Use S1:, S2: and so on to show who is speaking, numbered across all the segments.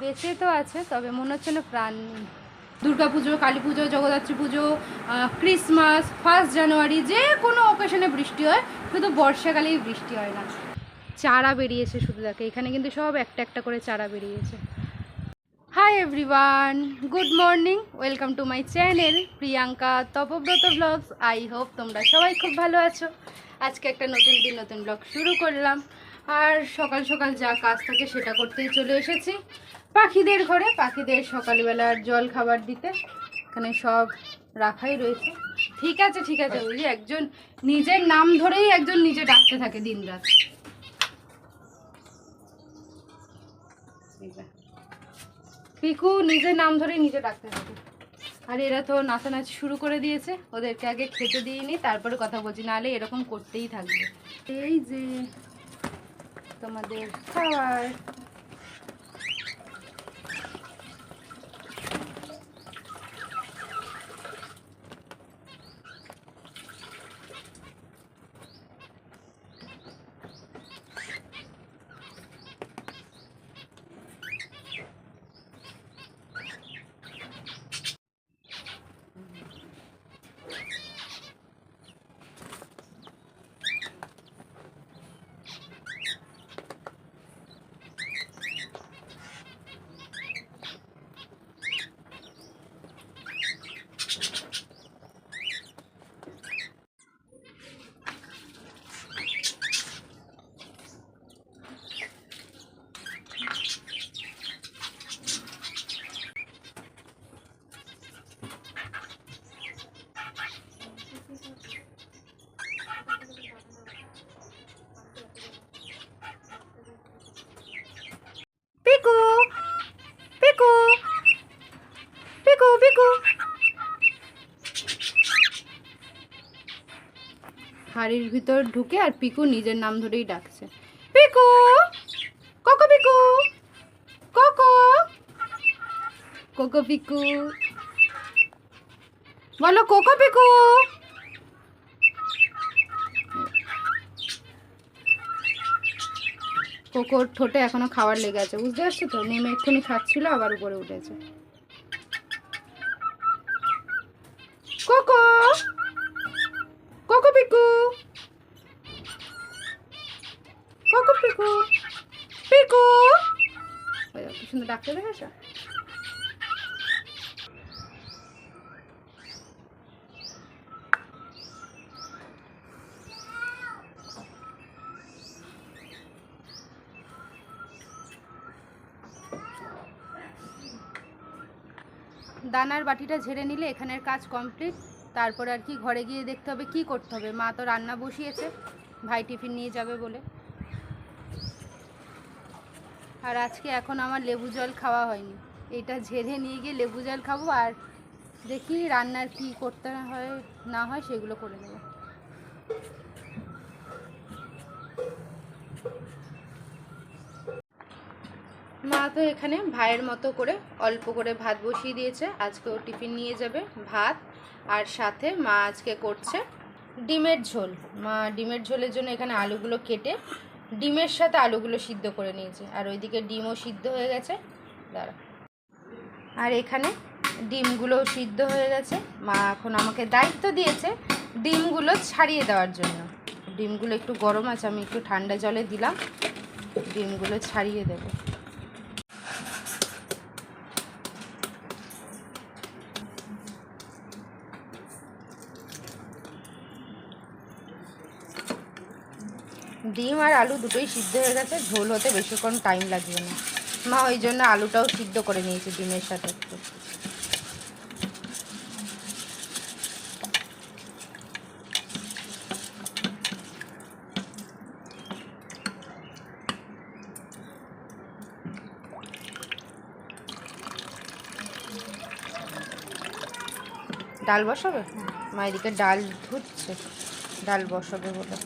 S1: বেঁচে তো আছে, তবে মনে হচ্ছে না প্রাণ নেই। দুর্গা পুজো, কালী পুজো, জগদ্ধাত্রী পুজো ক্রিসমাস ফার্স্ট জানুয়ারি যে কোনো অকেশনে বৃষ্টি হয়, শুধু বর্ষাকালেই বৃষ্টি হয় না। চারা বেরিয়েছে শুধু দেখে, এখানে কিন্তু সব একটা একটা করে চারা বেরিয়েছে। Hi everyone good morning welcome to my channel Priyanka Tapabrata blogs I hope তোমরা সবাই খুব ভালো আছো। আজকে একটা নতুন দিন, নতুন ব্লগ শুরু করলাম। আর সকাল সকাল যা কাজ থাকে সেটা করতেই চলে এসেছি। পাখিদের ঘরে, পাখিদের সকালবেলার জল খাবার দিতে। এখানে সব রাখাই রয়েছে। ঠিক আছে ঠিক আছে যে একজন নিজের নাম ধরেই একজন নিজে ডাকতে থাকে দিনরাত। এই যে। পিকু নিজের নাম ধরেই নিজে ডাকতে থাকে। আর এরা তো নাচানাচি শুরু করে দিয়েছে। ওদেরকে আগে খেতে দিইনি, তারপরে কথা বলছি। নাহলে এরকম করতেই থাকবে। এই যে তোমাদের খাবার পিকু পিকু পিকু পিকু হাড়ির ভিতর ঢুকে আর পিকু নিজের নাম ধরেই ডাকছে। পিকু! কোকো পিকু! কোকো! কোকো পিকু! বলো, কোকো পিকু! কোকোর ঠোঁটে এখনও খাবার লেগে আছে, বুঝতে পারছ তো? নেমে এক্ষুনি খাচ্ছিল, আবার উপরে উঠেছে। ডাকতে দেখেছ দানার বাটিটা ঝেড়ে নিলে এখানের কাজ কমপ্লিট। তারপর আর কি ঘরে গিয়ে দেখতে হবে কি করতে হবে। মা তো রান্না বসিয়েছে, ভাই টিফিন নিয়ে যাবে বলে। আর আজকে এখন আমার লেবু জল খাওয়া হয়নি। এটা ঝেড়ে নিয়ে গিয়ে লেবু জল খাব আর দেখি রান্নার কি করতে হয়, না হয় সেগুলো করে নেব। মা তো এখানে ভাইয়ের মতো করে অল্প করে ভাত বসিয়ে দিয়েছে। আজকে ও টিফিন নিয়ে যাবে ভাত আর সাথে মা আজকে করছে ডিমের ঝোল। মা ডিমের ঝোলের জন্য এখানে আলুগুলো কেটে ডিমের সাথে আলুগুলো সিদ্ধ করে নিয়েছি। আর ওইদিকে ডিমও সিদ্ধ হয়ে গেছে। দাঁড়া। আর এখানে ডিমগুলো সিদ্ধ হয়ে গেছে। মা এখন আমাকে দায়িত্ব দিয়েছে ডিমগুলো ছাড়িয়ে দেওয়ার জন্য। ডিমগুলো একটু গরম আছে, আমি একটু ঠান্ডা জলে দিলাম। ডিমগুলো ছাড়িয়ে দেবো। ডিম আর আলু দুটোই সিদ্ধ হয়ে গেছে। ঝোল হতে বেশিক্ষণ টাইম লাগবে না। মা ওই জন্য আলুটাও সিদ্ধ করে নিয়েছে ডিমের সাথে একটু। ডাল বসাবে? মা এদিকে ডাল ধুচ্ছে। ডাল বসাবে বলে।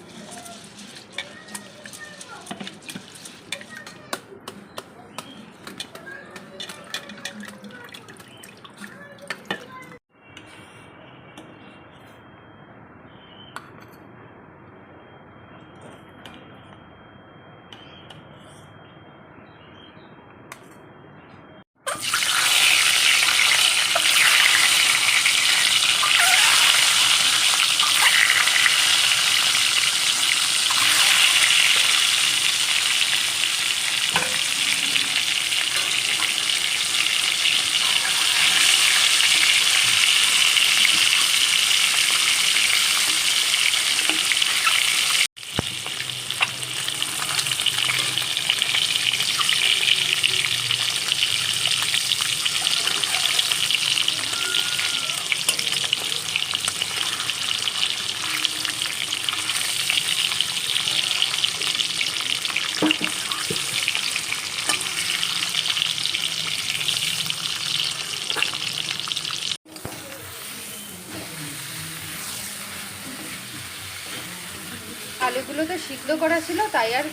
S1: ছিল, তাই আর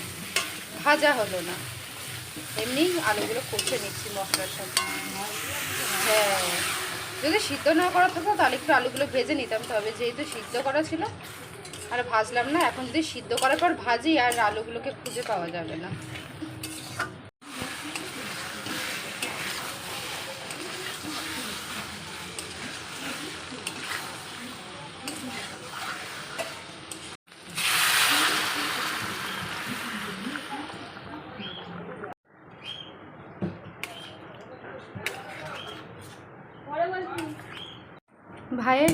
S1: ভাজা হলো না। এমনি আলুগুলো কষে নিচ্ছি মশলার সাথে। হ্যাঁ যদি সিদ্ধ না করা থাকতো, তাহলে একটু আলুগুলো ভেজে নিতাম। তবে যেহেতু সিদ্ধ করা ছিল, আর ভাজলাম না, এখন যদি সিদ্ধ করার পর ভাজি, আর আলুগুলোকে খুঁজে পাওয়া যাবে না ভাইয়ের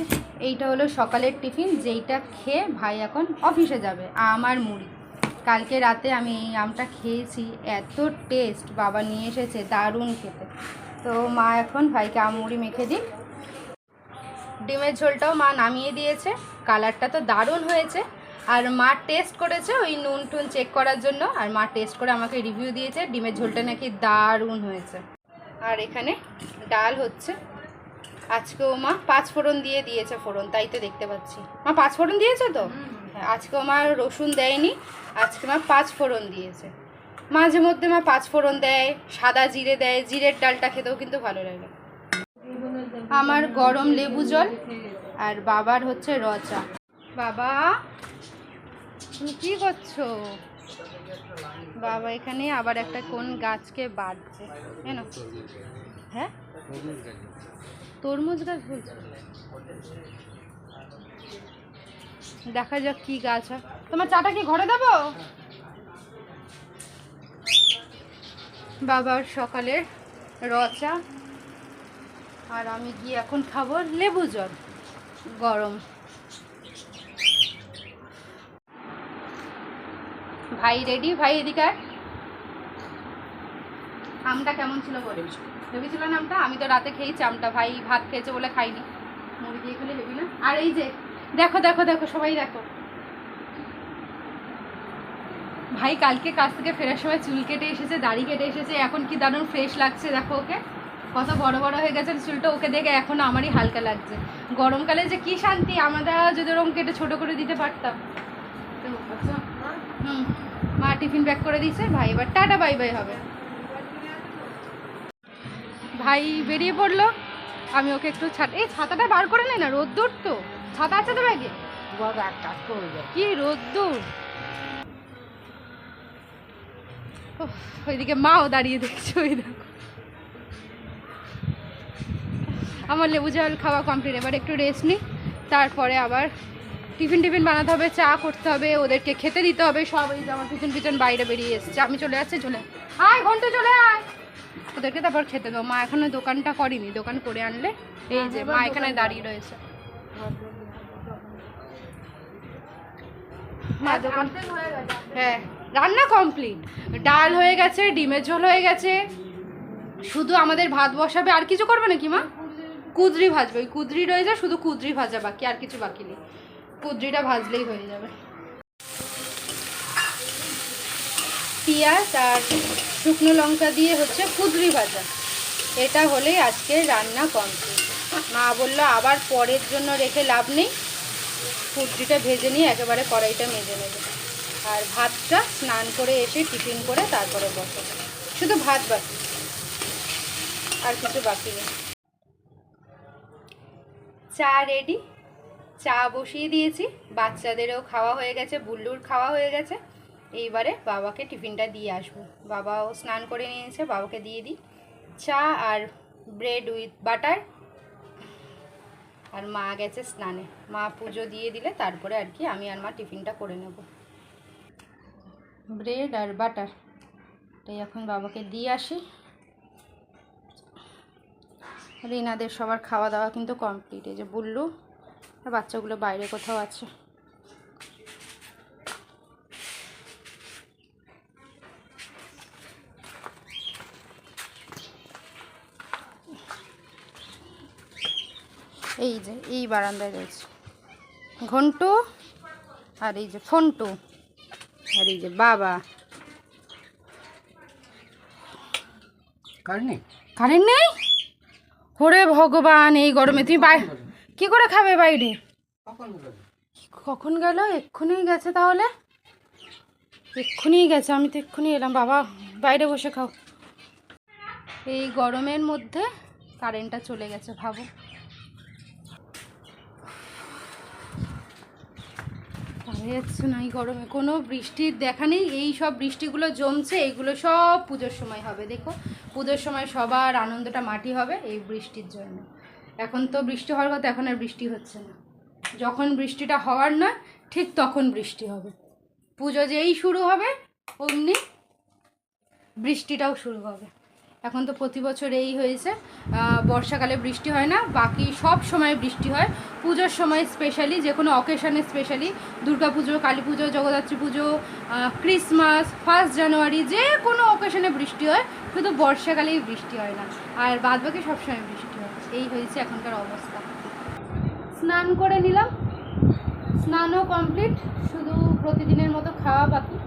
S1: এইটা হলো সকালের টিফিন, যেইটা খেয়ে ভাই এখন অফিসে যাবে আম আর মুড়ি। কালকে রাতে আমি এই আমটা খেয়েছি, এত টেস্ট বাবা নিয়ে এসেছে, দারুণ খেতে। তো মা এখন ভাইকে আম মুড়ি মেখে দিক। ডিমের ঝোলটাও মা নামিয়ে দিয়েছে, কালারটা তো দারুণ হয়েছে। আর মা টেস্ট করেছে ওই নুন টুন চেক করার জন্য, আর মা টেস্ট করে আমাকে রিভিউ দিয়েছে, ডিমের ঝোলটা নাকি দারুণ হয়েছে। আর এখানে ডাল হচ্ছে। আজকেও মা পাঁচ ফোড়ন দিয়ে দিয়েছে ফোড়ন তাই তো দেখতে পাচ্ছি। মা পাঁচ ফোড়ন দিয়েছে তো? হ্যাঁ, আজকেও মা রসুন দেয়নি আজকে মা পাঁচ ফোড়ন দিয়েছে। মাঝে মধ্যে মা পাঁচ ফোড়ন দেয় সাদা জিরে দেয় জিরের ডালটা খেতেও কিন্তু ভালো লাগে। আমার গরম লেবু জল আর বাবার হচ্ছে রচা। বাবা তুমি কি করছ? বাবা এখানে আবার একটা কোন গাছকে বাঁধছে হ্যাঁ? তরমুজ গাছ বলছো দেখা যাক কি গাছ হয়। তোমার চাটা কি ঘরে দেবো? বাবার সকালের রচা। আর আমি গিয়ে এখন খাব লেবু জল, গরম। ভাই রেডি ভাই, এদিকে। আমটা কেমন ছিল বলে? ভেবেছিল না আমটা, আমি তো রাতে খেয়েছি আমটা, ভাই ভাত খেয়েছে বলে খাইনি। মুড়ি দিয়ে খেলে হেবি না? আর এই যে, দেখো দেখো দেখো, সবাই দেখো। ভাই, কালকে কাজ থেকে ফেরার সময় চুল কেটে এসেছে, দাড়ি কেটে এসেছে, এখন কি দারুণ ফ্রেশ লাগছে, দেখো ওকে। কত বড় বড় হয়ে গেছে চুলটা, ওকে দেখে এখন আমারই হালকা লাগছে। গরমকালে যে কি শান্তি, আমরা যদি ওরকম কেটে ছোট করে দিতে পারতাম। হুম, মা টিফিন প্যাক করে দিয়েছে, ভাই, এবার টাটা বাই বাই হবে। ভাই বেরিয়ে পড়ল। আমি ওকে একটু ছাতা এই ছাতাটা বার করে নে না রোদ্দুর তো। ছাতা আছে তো ব্যাগে কি রোদ্দুর? ওইদিকে মাও দাঁড়িয়ে দেখছে ওই দেখো। আমার লেবু জল খাওয়া কমপ্লিট এবার একটু রেস্ট নিই তারপরে আবার টিফিন টিফিন বানাতে হবে চা করতে হবে ওদেরকে খেতে দিতে হবে সব এই যে আমার পিছন পিছন বাইরে বেরিয়ে এসছে। আমি চলে যাচ্ছি চলে আয় ঘণ্টা চলে আয়। ওদেরকে তারপর খেতে দেবো। মা এখনও দোকানটা করেনি, দোকান করে আনলে এই যে মা এখানে দাঁড়িয়ে রয়েছে। হ্যাঁ রান্না কমপ্লিট ডাল হয়ে গেছে, ডিমের ঝোল হয়ে গেছে। শুধু আমাদের ভাত বসাবে, আর কিছু করবে নাকি মা? কুদরি ভাজবে, ওই কুদরি রয়েছে শুধু কুদরি ভাজা বাকি, আর কিছু বাকি নেই। কুদরিটা ভাজলেই হয়ে যাবে। পেঁয়াজ আর শুকনো লঙ্কা দিয়ে হচ্ছে কুদরি ভাজা। এটা হলেই আজকে রান্না কমপ্লিট মা বলল, আবার পরের জন্য রেখে লাভ নেই। কুদরিটা ভেজে নিয়ে একেবারে কড়াইটা মেজে নেবে। আর ভাতটা স্নান করে এসে টিফিন করে তারপরে বসে শুধু ভাত বাকি। আর কিছু বাকি নেই। চা রেডি চা বসিয়ে দিয়েছি। বাচ্চাদেরও খাওয়া হয়ে গেছে, বুল্লুর খাওয়া হয়ে গেছে। এইবারে বাবাকে টিফিনটা দিয়ে আসব। বাবাও স্নান করে নিয়েছে, বাবাকে দিয়ে দিই। চা আর ব্রেড উইথ বাটার আর মা গেছে স্নানে। মা পুজো দিয়ে দিলে তারপরে আর কি আমি আর মা টিফিনটা করে নেব। ব্রেড আর বাটার তাই এখন বাবাকে দিয়ে আসি। রিনাদের সবার খাওয়া দাওয়া কিন্তু কমপ্লিট এই যে বুল্লু, আর বাচ্চাগুলো বাইরে কোথাও আছে। এই যে এই বারান্দায় রয়েছে। ঘন্টু আর এই যে ফন্টু আর এই যে বাবা।
S2: কারণে
S1: কারেন্ট নেই? ওরে ভগবান এই গরমে তুমি বাই কি করে খাবে বাইরে? কখন গেল? এক্ষুনি গেছে তাহলে? এক্ষুনি গেছে আমি তো এক্ষুনি এলাম। বাবা বাইরে বসে খাও। এই গরমের মধ্যে কারেন্টটা চলে গেছে ভাবো। পারা যাচ্ছে না এই গরমে। কোনো বৃষ্টির দেখা নেই, এই সব বৃষ্টিগুলো জমছে, এইগুলো সব পুজোর সময় হবে, দেখো। পুজোর সময় সবার আনন্দটা মাটি হবে এই বৃষ্টির জন্য। এখন তো বৃষ্টি হওয়ার কথা, এখন আর বৃষ্টি হচ্ছে না। যখন বৃষ্টিটা হওয়ার নয়, ঠিক তখন বৃষ্টি হবে। পুজো যেই শুরু হবে, অমনি বৃষ্টিটাও শুরু হবে। এখন তো প্রতি বছর এই হয়েছে। বর্ষাকালে বৃষ্টি হয় না, বাকি সব সময় বৃষ্টি হয়। পুজোর সময় স্পেশালি যে কোনো অকেশনে স্পেশালি দুর্গা পুজো, কালী পুজো, জগদ্ধাত্রী পুজো ক্রিসমাস ফার্স্ট জানুয়ারি যে কোনো অকেশনে বৃষ্টি হয়, শুধু বর্ষাকালেই বৃষ্টি হয় না। আর বাদ বাকি সবসময় বৃষ্টি হয়। এই হয়েছে এখনকার অবস্থা। স্নান করে নিলাম। স্নানও কমপ্লিট শুধু প্রতিদিনের মতো খাওয়া বাকি।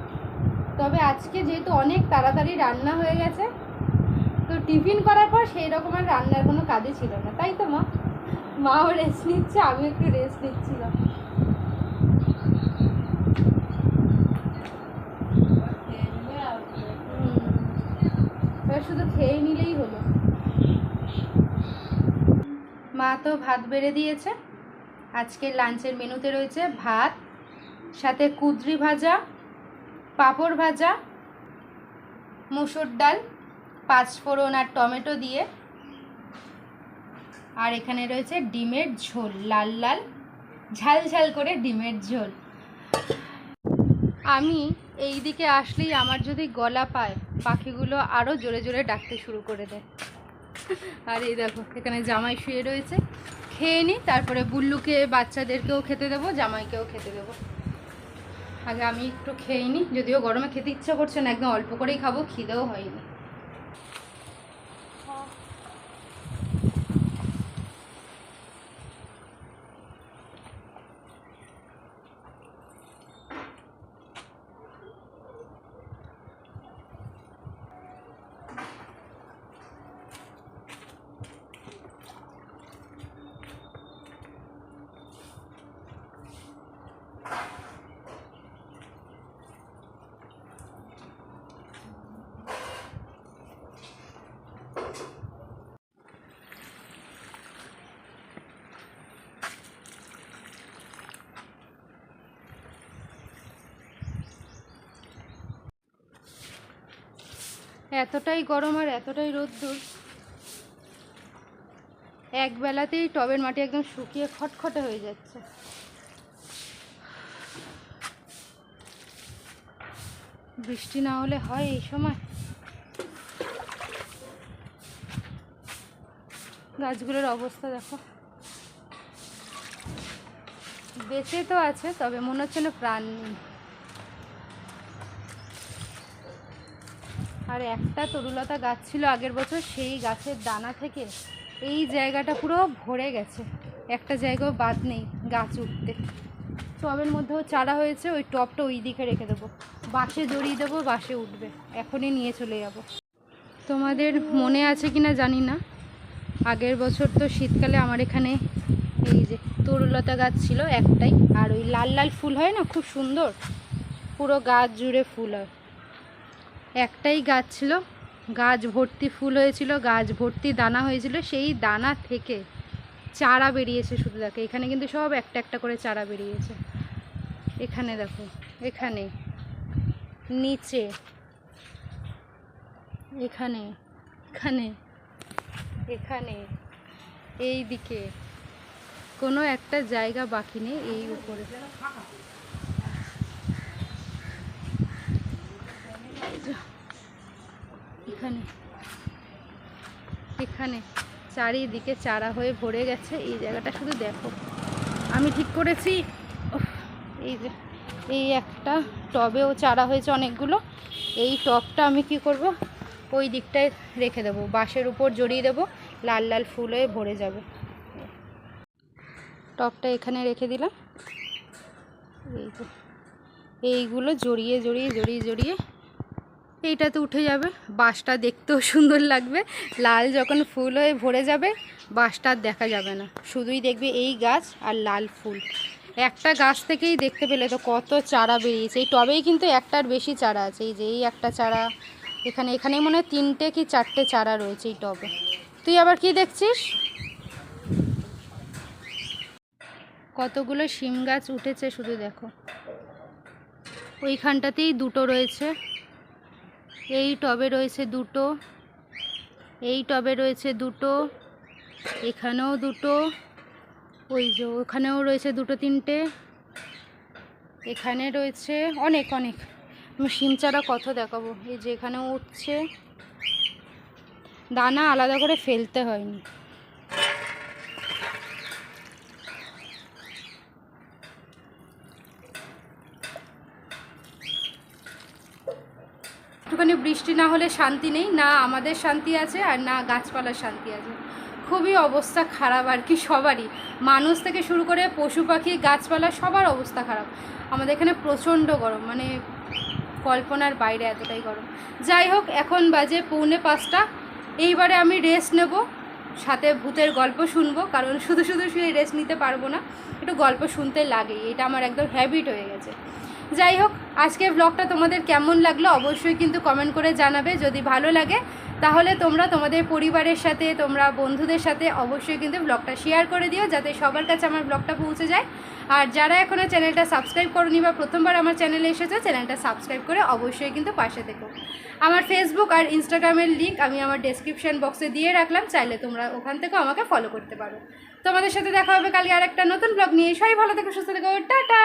S1: তবে আজকে যেহেতু অনেক তাড়াতাড়ি রান্না হয়ে গেছে, তো টিফিন করার পর সেই রকম আর রান্নার কোনো কাজই ছিল না। তাই তো, মা? মাও রেস্ট নিচ্ছে আমি একটু রেস্ট নিচ্ছিলাম। শুধু খেয়ে নিলেই হলো। মা তো ভাত বেড়ে দিয়েছে। আজকের লাঞ্চের মেনুতে রয়েছে ভাত, সাথে কুদরি ভাজা, পাঁপড় ভাজা, মুসুর ডাল, পাঁচফোড়ন আর টমেটো দিয়ে আর এখানে রয়েছে ডিমের ঝোল, লাল লাল, ঝাল ঝাল করে ডিমের ঝোল। আমি এই দিকে আসলেই আমার যদি গলা পায়, পাখিগুলো আরও জোরে জোরে ডাকতে শুরু করে দেয়। আর এই দেখো, এখানে জামাই শুয়ে রয়েছে। খেয়ে নিই তারপরে বুল্লুকে, বাচ্চাদেরকেও খেতে দেবো, জামাইকেও খেতে দেবো। আগে আমি একটু খেয়ে নিই যদিও গরমে খেতে ইচ্ছা করছে না, একদম অল্প করেই খাব, খিদেও হয়নি। এতটাই গরম আর এতটাই রোদ্দুর। এক বেলাতেই টবের মাটি একদম শুকিয়ে খটখটে হয়ে যাচ্ছে। বৃষ্টি না হলে হয় এই সময়? গাছগুলোর অবস্থা দেখো। বেঁচে তো আছে, তবে মনে হচ্ছে না প্রাণ নেই। আর একটা তরুলতা গাছ ছিল আগের বছর, সেই গাছের দানা থেকে এই জায়গাটা পুরো ভরে গেছে। একটা জায়গাও বাদ নেই গাছ উঠতে। টবের মধ্যেও চারা হয়েছে, ওই টবটা ওই দিকে রেখে দেবো। বাসে জড়িয়ে দেবো বাসে উঠবে। এখনই নিয়ে চলে যাব। তোমাদের মনে আছে কি না জানি না। আগের বছর তো শীতকালে আমার এখানে এই যে তরুলতা গাছ ছিল একটাই। আর ওই লাল লাল ফুল হয় না, খুব সুন্দর। পুরো গাছ জুড়ে ফুল হয়। একটাই গাছ ছিল। গাছ ভর্তি ফুল হয়েছিল, গাছ ভর্তি দানা হয়েছিল। সেই দানা থেকে চারা বেরিয়েছে শুধু দেখো। এখানে কিন্তু সব একটা একটা করে চারা বেরিয়েছে। এখানে দেখো, এখানে, নিচে, এখানে এখানে এখানে এই দিকে কোনো একটা জায়গা বাকি নেই এই উপরে। এখানে। এখানে চারিদিকে চারা হয়ে ভরে গেছে। এই জায়গাটা শুধু দেখো। আমি ঠিক করেছি? এই যে, এই একটা টবেও চারা হয়েছে অনেকগুলো। এই টবটা আমি কি করব? ওই দিকটায় রেখে দেবো। বাঁশের উপর জড়িয়ে দেবো। লাল লাল ফুল হয়ে ভরে যাবে। টবটা এখানে রেখে দিলাম। এই যে, এইগুলো জড়িয়ে জড়িয়ে জড়িয়ে জড়িয়ে এইটাতে উঠে যাবে। বাসটা দেখতেও সুন্দর লাগবে। লাল যখন ফুল হয়ে ভরে যাবে বাসটা দেখা যাবে না। শুধুই দেখবে এই গাছ আর লাল ফুল। একটা গাছ থেকেই দেখতে পেলে তো কত চারা বেরিয়েছে। এই টবেই কিন্তু একটার বেশি চারা আছে। এই যে এই একটা চারা, এখানে এখানে মনে হয় তিনটে কি চারটে চারা রয়েছে এই টবে। তুই আবার কি দেখছিস? কতগুলো শিম গাছ উঠেছে শুধু দেখো। ওইখানটাতেই দুটো রয়েছে। এই টবে রয়েছে দুটো। এই টবে রয়েছে দুটো। এখানেও দুটো। ওই যে ওখানেও রয়েছে দুটো তিনটে। এখানে রয়েছে অনেক অনেক। আমি শিম চারা কত দেখাবো? এই যে এখানেও উঠছে। দানা আলাদা করে ফেলতে হয়নি। একটুখানি বৃষ্টি না হলে শান্তি নেই, না আমাদের শান্তি আছে আর না গাছপালার শান্তি আছে। খুবই অবস্থা খারাপ আর কি সবারই। মানুষ থেকে শুরু করে পশু পাখি, গাছপালা, সবার অবস্থা খারাপ। আমাদের এখানে প্রচণ্ড গরম মানে কল্পনার বাইরে এতটাই গরম। যাই হোক, এখন বাজে পৌনে পাঁচটা। এইবারে আমি রেস্ট নেব। সাথে ভূতের গল্প শুনব, কারণ শুধু শুধু শুয়ে রেস্ট নিতে পারব না, একটু গল্প শুনতে লাগে, এটা আমার একদম হ্যাবিট হয়ে গেছে। যাই হোক, আজকের ব্লগটা তোমাদের কেমন লাগল অবশ্যই কিন্তু কমেন্ট করে জানাবে, যদি ভালো লাগে তাহলে তোমরা তোমাদের পরিবারের সাথে, তোমরা বন্ধুদের সাথে অবশ্যই কিন্তু ব্লগটা শেয়ার করে দিও যাতে সবার কাছে আমার ব্লগটা পৌঁছে যায়। আর যারা এখনও চ্যানেলটা সাবস্ক্রাইব করনি বা প্রথমবার আমার চ্যানেলে এসেছ চ্যানেলটা সাবস্ক্রাইব করে অবশ্যই কিন্তু পাশে থেকো। আমার ফেসবুক আর ইনস্টাগ্রামের লিঙ্ক আমি আমার ডেসক্রিপশন বক্সে দিয়ে রাখলাম, চাইলে তোমরা ওখান থেকেও আমাকে ফলো করতে পারো। তোমাদের সাথে দেখা হবে কালকে আরেকটা নতুন ব্লগ নিয়ে। সবাই ভালো থেকো, সুস্থ থেকো। টাটা!